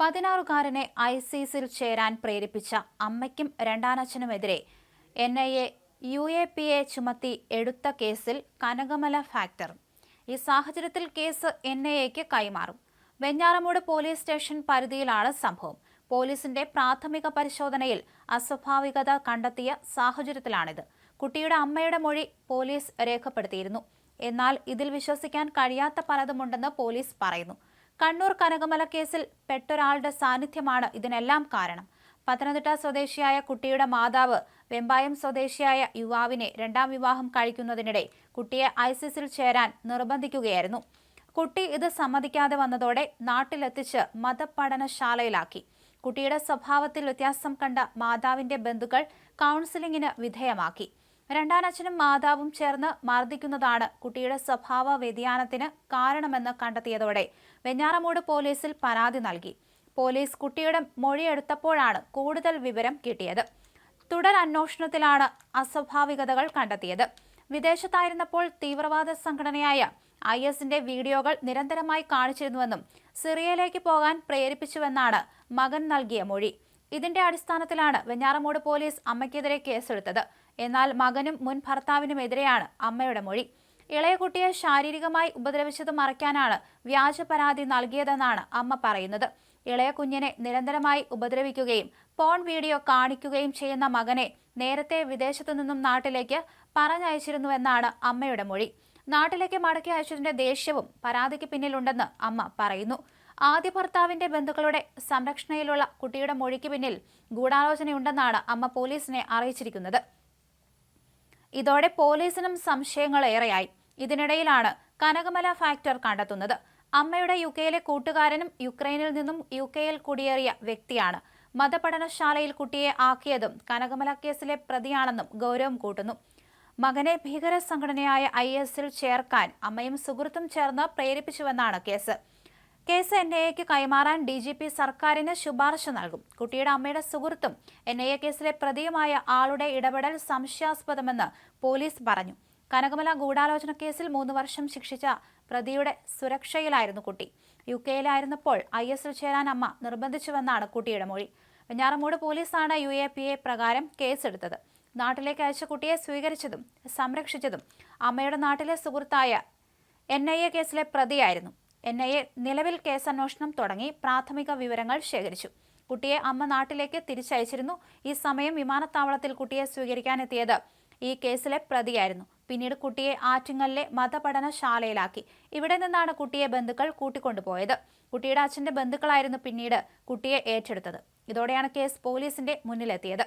പതിനാറുകാരനെ ഐസിസിൽ ചേരാൻ പ്രേരിപ്പിച്ച അമ്മയ്ക്കും രണ്ടാനച്ഛനുമെതിരെ N I A U A P A ചുമത്തി എടുത്ത കേസിൽ കനകമല ഫാക്ടർ. ഈ സാഹചര്യത്തിൽ കേസ് എൻ ഐ എക്ക് കൈമാറും. വെഞ്ഞാറമൂട് പോലീസ് സ്റ്റേഷൻ പരിധിയിലാണ് സംഭവം. പോലീസിന്റെ പ്രാഥമിക പരിശോധനയിൽ അസ്വാഭാവികത കണ്ടെത്തിയ സാഹചര്യത്തിലാണിത്. കുട്ടിയുടെ അമ്മയുടെ മൊഴി പോലീസ് രേഖപ്പെടുത്തിയിരുന്നു. എന്നാൽ ഇതിൽ വിശ്വസിക്കാൻ കഴിയാത്ത പലതുമുണ്ടെന്ന് പോലീസ് പറയുന്നു. കണ്ണൂർ കനകമല കേസിൽ പെട്ടൊരാളുടെ സാന്നിധ്യമാണ് ഇതിനെല്ലാം കാരണം. പത്തനംതിട്ട സ്വദേശിയായ കുട്ടിയുടെ മാതാവ് വെമ്പായം സ്വദേശിയായ യുവാവിനെ രണ്ടാം വിവാഹം കഴിക്കുന്നതിനിടെ കുട്ടിയെ ഐസിസിൽ ചേരാൻ നിർബന്ധിക്കുകയായിരുന്നു. കുട്ടി ഇത് സമ്മതിക്കാതെ വന്നതോടെ നാട്ടിലെത്തിച്ച് മതപഠനശാലയിലാക്കി. കുട്ടിയുടെ സ്വഭാവത്തിൽ വ്യത്യാസം കണ്ട മാതാവിന്റെ ബന്ധുക്കൾ കൗൺസിലിംഗിന് വിധേയമാക്കി. രണ്ടാനച്ഛനും മാതാവും ചേർന്ന് മർദ്ദിക്കുന്നതാണ് കുട്ടിയുടെ സ്വഭാവ വ്യതിയാനത്തിന് കാരണമെന്ന് കണ്ടെത്തിയതോടെ വെഞ്ഞാറമൂട് പോലീസിൽ പരാതി നൽകി. പോലീസ് കുട്ടിയുടെ മൊഴിയെടുത്തപ്പോഴാണ് കൂടുതൽ വിവരം കിട്ടിയത്. തുടർ അന്വേഷണത്തിലാണ് അസ്വാഭാവികതകൾ കണ്ടെത്തിയത്. വിദേശത്തായിരുന്നപ്പോൾ തീവ്രവാദ സംഘടനയായ ഐ എസിന്റെ വീഡിയോകൾ നിരന്തരമായി കാണിച്ചിരുന്നുവെന്നും സിറിയയിലേക്ക് പോകാൻ പ്രേരിപ്പിച്ചുവെന്നാണ് മകൻ നൽകിയ മൊഴി. ഇതിന്റെ അടിസ്ഥാനത്തിലാണ് വെഞ്ഞാറമൂട് പോലീസ് അമ്മയ്ക്കെതിരെ കേസെടുത്തത്. എന്നാൽ മകനും മുൻ ഭർത്താവിനുമെതിരെയാണ് അമ്മയുടെ മൊഴി. ഇളയ കുട്ടിയെ ശാരീരികമായി ഉപദ്രവിച്ചത് മറയ്ക്കാനാണ് വ്യാജ പരാതി നൽകിയതെന്നാണ് അമ്മ പറയുന്നത്. ഇളയ കുഞ്ഞിനെ നിരന്തരമായി ഉപദ്രവിക്കുകയും പോൺ വീഡിയോ കാണിക്കുകയും ചെയ്യുന്ന മകനെ നേരത്തെ വിദേശത്തു നിന്നും നാട്ടിലേക്ക് പറഞ്ഞയച്ചിരുന്നുവെന്നാണ് അമ്മയുടെ മൊഴി. നാട്ടിലേക്ക് മടക്കി അയച്ചതിന്റെ ദേഷ്യവും പരാതിക്ക് പിന്നിലുണ്ടെന്ന് അമ്മ പറയുന്നു. ആദ്യ ഭർത്താവിന്റെ ബന്ധുക്കളുടെ സംരക്ഷണയിലുള്ള കുട്ടിയുടെ മൊഴിക്ക് പിന്നിൽ ഗൂഢാലോചനയുണ്ടെന്നാണ് അമ്മ പോലീസിനെ അറിയിച്ചിരിക്കുന്നത്. ഇതോടെ പോലീസിനും സംശയങ്ങളേറെയായി ഇതിനിടയിലാണ് കനകമല ഫാക്ടർ കണ്ടെത്തുന്നത്. അമ്മയുടെ യു കെയിലെ കൂട്ടുകാരനും യുക്രൈനിൽ നിന്നും യു കെയിൽ കുടിയേറിയ വ്യക്തിയാണ്. മതപഠനശാലയിൽ കുട്ടിയെ ആക്കിയതും കനകമല കേസിലെ പ്രതിയാണെന്നും ഗൗരവം കൂട്ടുന്നു. മകനെ ഭീകര സംഘടനയായ ഐ എസിൽ ചേർക്കാൻ അമ്മയും സുഹൃത്തും ചേർന്ന് പ്രേരിപ്പിച്ചുവെന്നാണ് കേസ്. കേസ് എൻ ഐ എക്ക് കൈമാറാൻ ഡി ജി പി സർക്കാരിന് ശുപാർശ നൽകും. കുട്ടിയുടെ അമ്മയുടെ സുഹൃത്തും എൻ ഐ എ കേസിലെ പ്രതിയുമായ ആളുടെ ഇടപെടൽ സംശയാസ്പദമെന്ന് പോലീസ് പറഞ്ഞു. കനകമല ഗൂഢാലോചന കേസിൽ മൂന്ന് വർഷം ശിക്ഷിച്ച പ്രതിയുടെ സുരക്ഷയിലായിരുന്നു കുട്ടി. യു കെയിലായിരുന്നപ്പോൾ ഐ എസിൽ ചേരാൻ അമ്മ നിർബന്ധിച്ചുവെന്നാണ് കുട്ടിയുടെ മൊഴി. വെഞ്ഞാറമൂട് പോലീസാണ് യു എ പി എ പ്രകാരം കേസെടുത്തത്. നാട്ടിലേക്ക് അയച്ച കുട്ടിയെ സ്വീകരിച്ചതും സംരക്ഷിച്ചതും അമ്മയുടെ നാട്ടിലെ സുഹൃത്തായ എൻ ഐ എ കേസിലെ പ്രതിയായിരുന്നു. എൻ ഐ എ നിലവിൽ കേസന്വേഷണം തുടങ്ങി പ്രാഥമിക വിവരങ്ങൾ ശേഖരിച്ചു. കുട്ടിയെ അമ്മ നാട്ടിലേക്ക് തിരിച്ചയച്ചിരുന്നു. ഈ സമയം വിമാനത്താവളത്തിൽ കുട്ടിയെ സ്വീകരിക്കാനെത്തിയത് ഈ കേസിലെ പ്രതിയായിരുന്നു. പിന്നീട് കുട്ടിയെ ആറ്റിങ്ങലിലെ മതപഠനശാലയിലാക്കി. ഇവിടെ നിന്നാണ് കുട്ടിയെ ബന്ധുക്കൾ കൂട്ടിക്കൊണ്ടുപോയത്. കുട്ടിയുടെ അച്ഛന്റെ ബന്ധുക്കളായിരുന്നു പിന്നീട് കുട്ടിയെ ഏറ്റെടുത്തത്. ഇതോടെയാണ് കേസ് പോലീസിന്റെ മുന്നിലെത്തിയത്.